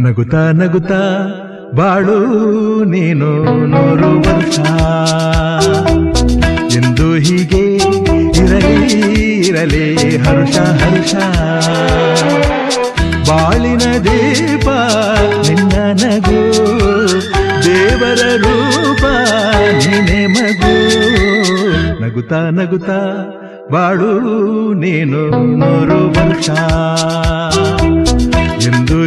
ನಗುತ್ತಾ ನಗುತ್ತಾ ಬಾಳು ನೀನು ನೂರು ವರ್ಷ. ಎಂದು ಹೀಗೆ ಇರಲಿ ಇರಲಿ, ಹರುಷ ಹರುಷ. ಬಾಳಿನ ದೀಪ ನಿನ್ನ ನಗು, ದೇವರ ರೂಪ ನೀನೆ ಮಗು. ನಗುತ್ತಾ ನಗುತ್ತಾ ಬಾಳು ನೀನು ನೂರು ವರ್ಷ. ಎಂದು